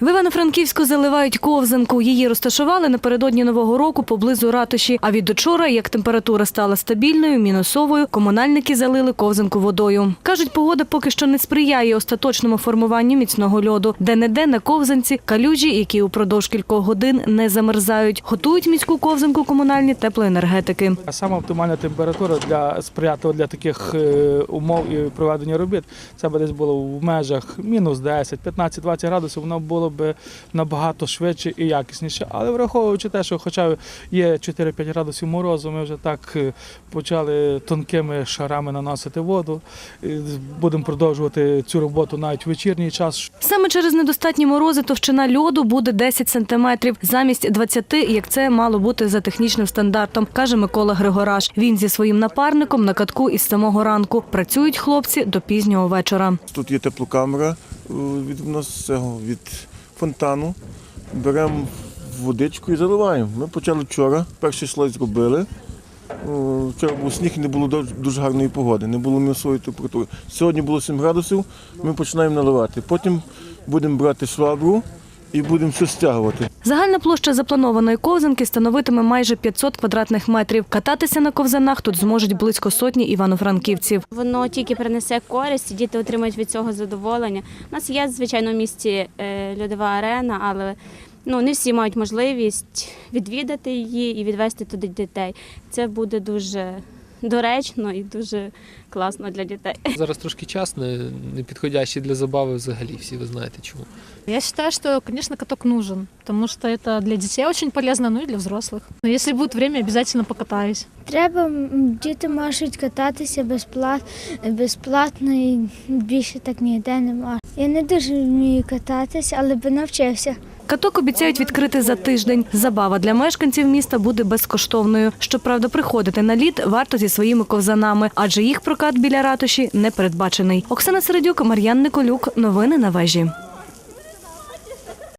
В Івано-Франківську заливають ковзанку. Її розташували напередодні нового року поблизу ратуші. А від учора, як температура стала стабільною, мінусовою, комунальники залили ковзанку водою. Кажуть, погода поки що не сприяє остаточному формуванню міцного льоду. Де не де на ковзанці калюжі, які упродовж кількох годин не замерзають. Готують міську ковзанку комунальні теплоенергетики. А Сама оптимальна температура для сприятлива для таких е, умов і проведення робіт це б десь було в межах мінус 10, 15, 20 градусів. Воно було б набагато швидше і якісніше. Але враховуючи те, що хоча є 4-5 градусів морозу, ми вже так е, почали тонкими шарами наносити воду. Будемо продовжувати цю роботу навіть в вечірній час. Саме через недостатні морози товщина льоду буде 10 сантиметрів замість 20, як це мало бути за технічним стандартом, каже Микола Григораш. Він зі своїм напарником на катку із самого ранку. Працюють хлопці до пізнього вечора. Тут є теплокамера е, від нас від фонтану. Беремо водичку і заливаємо. Ми почали вчора, перший слой зробили. Вчора був сніг і не було дуже- дуже гарної погоди, не було мінусової температури. Сьогодні було 7 градусів, ми починаємо наливати. Потім будемо брати швабру і будемо все стягувати. Загальна площа запланованої ковзанки становитиме майже 500 квадратних метрів. Кататися на ковзанах тут зможуть близько сотні івано-франківців. Воно тільки принесе користь, діти отримають від цього задоволення. У нас є, звичайно, в місті е, льодова арена, але ну, не всі мають можливість відвідати її і відвести туди дітей. Це буде дуже доречно і дуже класно для дітей. Зараз трошки час не, не підходящий для забави взагалі, всі ви знаєте чому. Я считаю, что, конечно, каток нужен, потому что это для детей очень полезно, ну и для взрослых. Но если будет время, обязательно покатаюсь. Треба діти можуть кататися безплат, безплатно і більше так ніде нема. Я не дуже вмію кататися, але би навчився. Каток обіцяють відкрити за тиждень. Забава для мешканців міста буде безкоштовною. Щоправда, приходити на лід варто зі своїми ковзанами, адже їх прокат біля ратуші не передбачений. Оксана Середюк, Мар'ян Николюк. Новини на вежі.